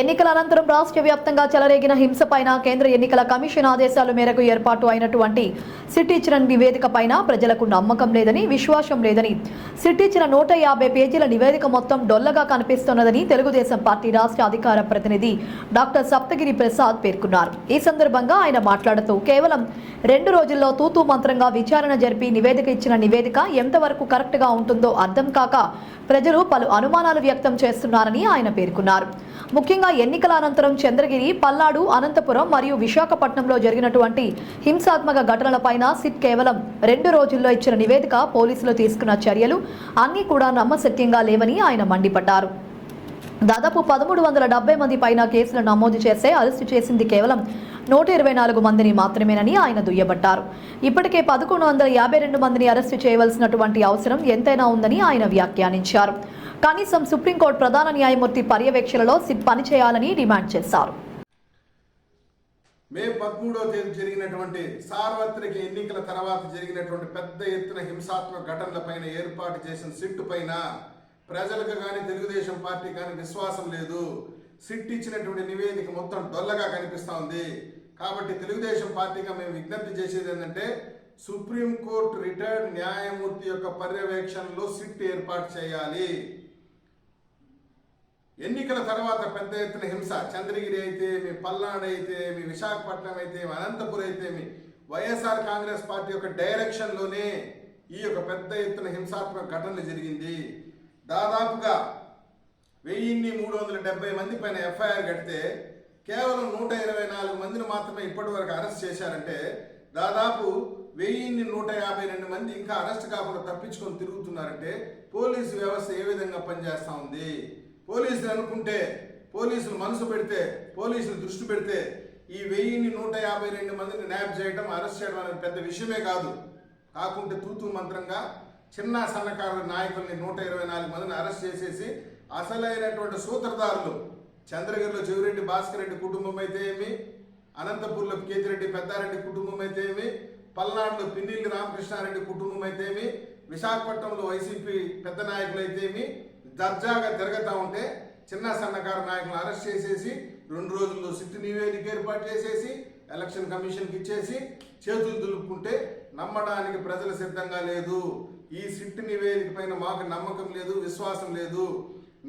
ఎన్నికల అనంతరం రాష్ట్ర వ్యాప్తంగా చెలరేగిన హింసపైన కేంద్ర ఎన్నికల కమిషన్ ఆదేశాల మేరకు ఏర్పాటు అయినటువంటి సిటీ ఇచ్చిన నివేదిక పైన ప్రజలకు నమ్మకం లేదని విశ్వాసం లేదని సిటీ ఇచ్చిన నూట యాభై పేజీల నివేదిక మొత్తం డొల్లగా కనిపిస్తున్నదని తెలుగుదేశం పార్టీ రాష్ట్ర అధికార ప్రతినిధి డాక్టర్ సప్తగిరి ప్రసాద్ పేర్కొన్నారు. ఈ సందర్భంగా ఆయన మాట్లాడుతూ కేవలం రెండు రోజుల్లో తూతూ మంత్రంగా విచారణ జరిపి నివేదిక ఇచ్చిన నివేదిక ఎంతవరకు కరెక్ట్గా ఉంటుందో అర్థం కాక ప్రజలు పలు అనుమానాలు వ్యక్తం చేస్తున్నారని ఆయన పేర్కొన్నారు. ముఖ్యంగా ఎన్నికల అనంతరం చంద్రగిరి పల్నాడు అనంతపురం మరియు విశాఖపట్నంలో జరిగినటువంటి హింసాత్మక ఘటనలపైన సిట్ కేవలం రెండు రోజుల్లో ఇచ్చిన నివేదిక పోలీసులు తీసుకున్న చర్యలు అన్నీ కూడా నమ్మశక్యంగా లేవని ఆయన మండిపడ్డారు. దాదాపు పదమూడు వందల డెబ్బై మంది పైన కేసులు నమోదు చేస్తే అరెస్టు చేసింది కేవలం నూట ఇరవై నాలుగు మందిని మాత్రమేనని ఆయన దుయ్యబట్టారు. ఇప్పటికే పదకొండు వందల యాభై రెండు మందిని అరెస్టు చేయవలసినటువంటి అవసరం ఎంతైనా ఉందని ఆయన వ్యాఖ్యానించారు. కనీసం సుప్రీంకోర్టు ప్రధాన న్యాయమూర్తి పర్యవేక్షణలో సిట్ పనిచేయాలని డిమాండ్ చేశారు. మే పదమూడవ తేదీ జరిగినటువంటి సార్వత్రిక ఎన్నికల తర్వాత జరిగినటువంటి పెద్ద ఎత్తున హింసాత్మక ఘటనలపైన ఏర్పాటు చేసిన సిట్టు పైన ప్రజలకు కానీ తెలుగుదేశం పార్టీ కానీ విశ్వాసం లేదు. సిట్ ఇచ్చినటువంటి నివేదిక మొత్తం డొల్లగా కనిపిస్తూ ఉంది. కాబట్టి తెలుగుదేశం పార్టీగా మేము విజ్ఞప్తి చేసేది ఏంటంటే సుప్రీంకోర్టు రిటైర్డ్ న్యాయమూర్తి యొక్క పర్యవేక్షణలో సిట్ ఏర్పాటు చేయాలి. ఎన్నికల తర్వాత పెద్ద ఎత్తున హింస. చంద్రగిరి అయితే మీ పల్నాడు అయితే మీ విశాఖపట్నం అయితే మీ అనంతపురం అయితే మీ వైఎస్ఆర్ కాంగ్రెస్ పార్టీ యొక్క డైరెక్షన్లోనే ఈ యొక్క పెద్ద ఎత్తున హింసాత్మక ఘటనలు జరిగింది. దాదాపుగా వెయ్యిన్ని మూడు వందల డెబ్బై మంది పైన ఎఫ్ఐఆర్ కడితే కేవలం నూట ఇరవై నాలుగు మందిని మాత్రమే ఇప్పటి వరకు అరెస్ట్ చేశారంటే దాదాపు వెయ్యిన్ని నూట యాభై రెండు మంది ఇంకా అరెస్ట్ కాకుండా తప్పించుకొని తిరుగుతున్నారంటే పోలీసు వ్యవస్థ ఏ విధంగా పనిచేస్తూ ఉంది? పోలీసులు అనుకుంటే పోలీసులు మనసు పెడితే పోలీసులు దృష్టి పెడితే ఈ వెయ్యిని నూట యాభై రెండు మందిని న్యాప్ చేయడం అరెస్ట్ చేయడం అనేది పెద్ద విషయమే కాదు. కాకుంటే తూతూ మంత్రంగా చిన్న సన్నకారు నాయకుల్ని నూట ఇరవై నాలుగు మందిని అరెస్ట్ చేసేసి అసలైనటువంటి సూత్రధారులు చంద్రగిరిలో చెవిరెడ్డి భాస్కర్ రెడ్డి కుటుంబం అయితే ఏమి? అనంతపూర్లో కేతిరెడ్డి పెద్దారెడ్డి కుటుంబం అయితే ఏమి? పల్నాడులో పిన్నిల్లి రామకృష్ణారెడ్డి కుటుంబం అయితే ఏమి? విశాఖపట్నంలో వైసీపీ పెద్ద నాయకులు అయితే ఏమి? దర్జాగా తిరగతా ఉంటే చిన్న సన్నకారు నాయకులను అరెస్ట్ చేసేసి రెండు రోజుల్లో సిట్టు నివేదిక ఏర్పాటు చేసేసి ఎలక్షన్ కమిషన్కి ఇచ్చేసి చేతులు దులుపుకుంటే నమ్మడానికి ప్రజలు సిద్ధంగా లేదు. ఈ సిట్ నివేదిక పైన మాకు నమ్మకం లేదు విశ్వాసం లేదు.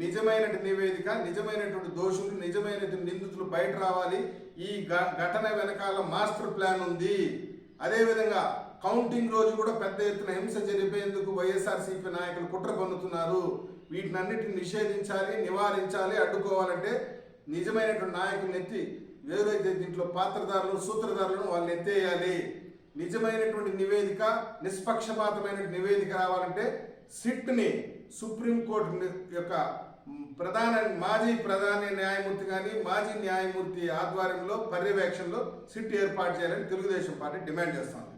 నిజమైన నివేదిక నిజమైనటువంటి దోషులు నిజమైనటువంటి నిందితులు బయట రావాలి. ఈ ఘటన వెనకాల మాస్టర్ ప్లాన్ ఉంది. అదేవిధంగా కౌంటింగ్ రోజు కూడా పెద్ద ఎత్తున హింస జరిపేందుకు వైఎస్ఆర్సీపీ నాయకులు కుట్ర పన్నుతున్నారు వీటినన్నిటిని నిషేధించాలి నివారించాలి అడ్డుకోవాలంటే నిజమైనటువంటి నాయకులను ఎత్తి ఎవరైతే దీంట్లో పాత్రదారులు సూత్రధారులను వాళ్ళని ఎత్తేయాలి. నిజమైనటువంటి నివేదిక నిష్పక్షపాతమైన నివేదిక రావాలంటే సిట్ని సుప్రీంకోర్టు యొక్క ప్రధాన మాజీ ప్రధాన న్యాయమూర్తి కానీ మాజీ న్యాయమూర్తి ఆధ్వర్యంలో పర్యవేక్షణలో సిట్ ఏర్పాటు చేయాలని తెలుగుదేశం పార్టీ డిమాండ్ చేస్తోంది.